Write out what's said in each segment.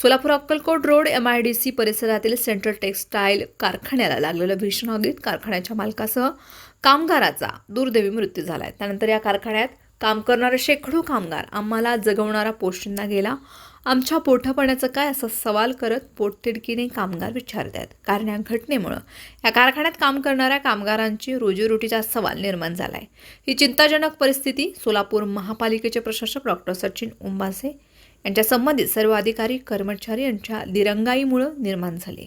Solapur Akkalkot road M I D C परिसरातील central textile कारखान्याला लागलेलं भीषण आगीत कारखान्याच्या मालकासह कामगाराचा दुर्दैवी मृत्यू झाला आहे त्यानंतर या कारखान्यात काम करणारे शेकडो कामगार आम्हाला जगवणारा पोस्टिंना गेला. आमच्या पोटापाण्याचं काय असा सवाल करत पोटतिडकीने कामगार विचारत आहेत कारण या घटनेमुळं या कारखान्यात काम करणाऱ्या कामगारांची रोजीरोटीचा सवाल निर्माण झाला आहे ही चिंताजनक परिस्थिती सोलापूर महापालिकेचे प्रशासक डॉक्टर सचिन उंबासे यांच्या संबंधित सर्व अधिकारी कर्मचारी यांच्या दिरंगाईमुळं निर्माण झाले.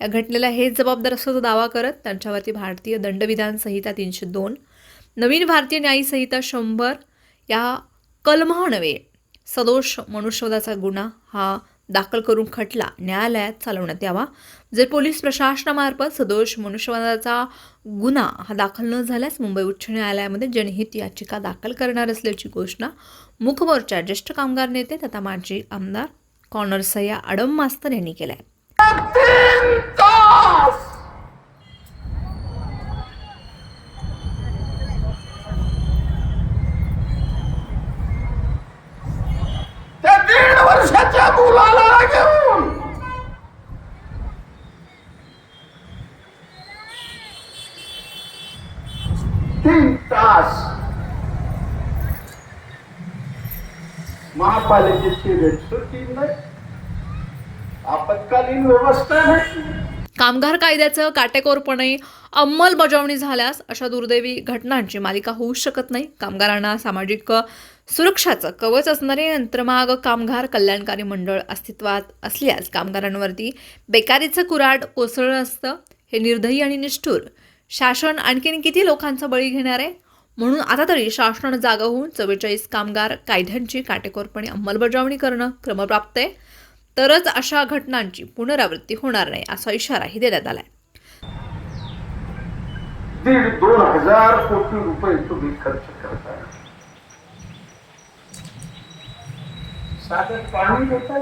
या घटनेला हेच जबाबदार असल्याचा दावा करत त्यांच्यावरती भारतीय दंडविधान संहिता तीनशे दोन नवीन भारतीय न्यायी संहिता शंभर या कलमान्वये सदोष मनुष्यवधाचा गुन्हा हा दाखल करून खटला न्यायालयात चालवण्यात यावा. जर पोलीस प्रशासनामार्फत सदोष मनुष्यवादाचा गुन्हा हा दाखल न झाल्यास मुंबई उच्च न्यायालयामध्ये जनहित याचिका दाखल करणार असल्याची घोषणा मुखमोर्चा ज्येष्ठ कामगार नेते तथा माजी आमदार कॉर्नर सय्या आडम मास्तर यांनी केला महापालिकेची रेटसुटी नाही. आपत्कालीन व्यवस्था नाही. कामगार कायद्याचं काटेकोरपणे अंमलबजावणी झाल्यास अशा दुर्दैवी घटनांची मालिका होऊ शकत नाही. कामगारांना सामाजिक सुरक्षाचं कवच असणारे यंत्रमाग कामगार कल्याणकारी मंडळ अस्तित्वात असल्यास कामगारांवरती बेकारीचं कुराड कोसळलं असतं. हे निर्दयी आणि निष्ठूर. शासन आणखीन किती लोकांचा बळी घेणार आहे? म्हणून आता तरी शासनानं जागा होऊन चव्वेचाळीस कामगार कायद्यांची काटेकोरपणे अंमलबजावणी करणं क्रमप्राप्त आहे. तरच अशा घटनांची पुनरावृत्ती होणार नाही असा इशाराही देण्यात आलाय. दीड दोन हजार कोटी रुपये तुम्ही खर्च करताय. साधं पाणी देता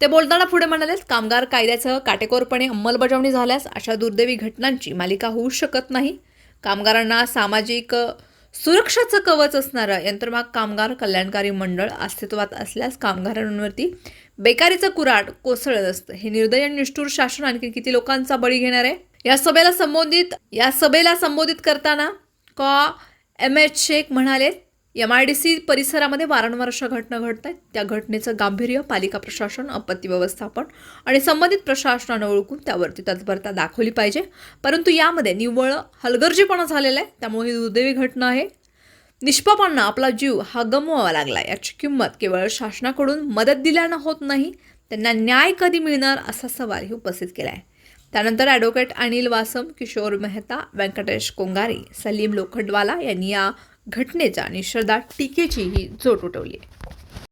ते बोलताना पुढे म्हणालेत कामगार कायद्याचं काटेकोरपणे अंमलबजावणी झाल्यास अशा दुर्दैवी घटनांची मालिका होऊ शकत नाही. कामगारांना सामाजिक सुरक्षाचं कवच असणारं यंत्रमाग कामगार कल्याणकारी मंडळ अस्तित्वात असल्यास कामगारांवरती बेकारीचं कुराट कोसळत असतं. हे निर्दय आणि निष्ठूर शासन आणखी किती लोकांचा बळी घेणार आहे? या सभेला संबोधित या सभेला संबोधित करताना कॉ. एम. एच. शेख म्हणाले एम आय डी सी परिसरामध्ये वारंवार अशा घटना घडत आहेत त्या घटनेचं गांभीर्य पालिका प्रशासन आपत्ती व्यवस्थापन आणि संबंधित प्रशासनानं ओळखून त्यावरती तत्परता दाखवली पाहिजे. परंतु यामध्ये निव्वळ हलगर्जीपणा झालेला आहे. त्यामुळे ही दुर्दैवी घटना आहे. निष्पापांना आपला जीव हा गमवावा लागला याची किंमत केवळ शासनाकडून मदत दिल्यानं होत नाही. त्यांना न्याय कधी मिळणार असा सवालही उपस्थित केला आहे त्यानंतर ॲडव्होकेट अनिल वासम किशोर मेहता व्यंकटेश कोंगारी सलीम लोखंडवाला यांनी या घटनेचा निषेधात टीकेचीही जोड उठवली आहे.